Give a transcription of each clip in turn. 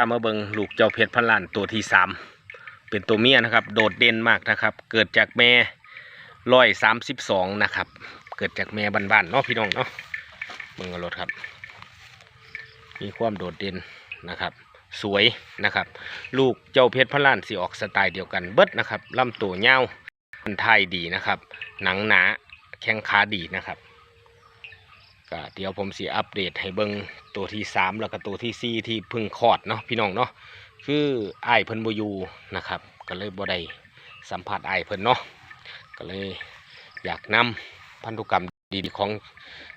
ามาเบิงลูกเจ้าเพชรพันล้านตัวที่สามเป็นตัวเมียนะครับ โดดเด่นมากนะครับ เกิดจากแม่ร้อยสามสิบสองนะครับ เกิดจากแม่บ้านๆเนาะพี่น้องเนาะเบิงเอารถครับ มีความโดดเด่นนะครับ สวยนะครับ ลูกเจ้าเพชรพันล้านสีออกสไตล์เดียวกันเบิดนะครับลำตัวยาวมันไทยดีนะครับ หนังหนาแข้งขาดีนะครับ ก็เดี๋ยวผมสีอัปเดตให้เบิงตัวที่สามแล้วก็ตัวที่สี่ที่เพึ่งคลอดเนาะพี่น้องเนาะคือไอ้ายเพิ่นบอยูนะครับ ก็เลยบ่ได้สัมผัสไอ้ายเพิ่นเนาะก็เลยอยากนำพันธุกรรมดีของ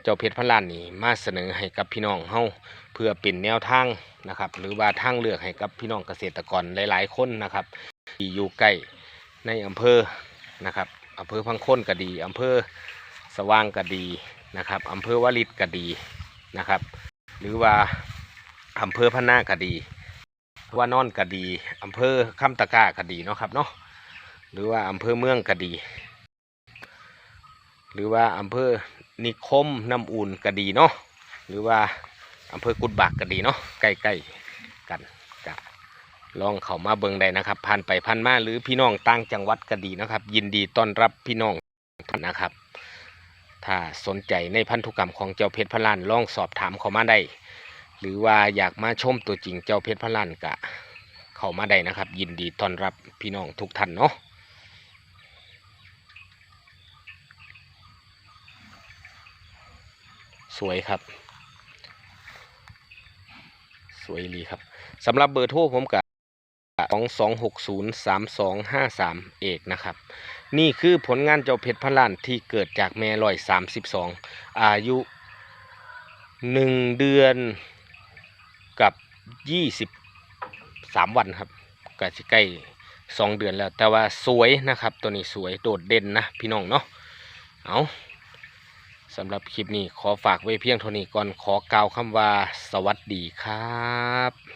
เจ้าเพชรพันล้านนี่มาเสนอให้กับพี่น้องเฮาเพื่อเป็นแนวทางนะครับ หรือว่าทางเลือกให้กับพี่น้องเกษตรกรหลาย ๆ คนนะครับที่อยู่ใกล้ในอำเภอนะครับอำเภอพังค้นก็ดีอำเภอสว่างก็ดี นะครับอำเภอวาริตก็ดีนะครับ หรือว่าอำเภอพะนาก็ดีว่านอนก็ดีอำเภอคำตะก้าก็ดีเนาะครับเนาะหรือว่าอำเภอเมืองก็ดี หรือว่าอำเภอนิคมน้ำอุ่นก็ดีเนาะหรือว่าอำเภอกุดบากก็ดีเนาะใกล้ๆกันกับลองเข้ามาเบิงได้นะครับผ่านไปผ่านมาหรือพี่น้องต่างจังหวัดก็ดีนะครับ ยินดีต้อนรับพี่น้องนะครับ ถ้าสนใจในพันธุกรรมของเจ้าเพชรพนลานลองสอบถามเข้ามาได้ หรือว่าอยากมาชมตัวจริงเจ้าเพชรพนลานกะ เข้ามาได้นะครับ ยินดีต้อนรับพี่น้องทุกท่านเนาะสวยครับ สวยดีครับสำหรับเบอร์โทรผมกับ สองสองหกศูนย์สามสองห้าสามเอกนะครับ นี่คือผลงานเจ้าเพชรพันล้านที่เกิดจากแม่ลอยสามสิบสองอายุหนึ่งเดือนกับยี่สิบสามวันครับก็จะใกล้สองเดือนแล้ว แต่ว่าสวยนะครับ ตัวนี้สวยโดดเด่นนะพี่น้องเนาะเอาสำหรับคลิปนี้ขอฝากไว้เพียงเท่านี้ก่อนขอกล่าวคำว่าสวัสดีครับ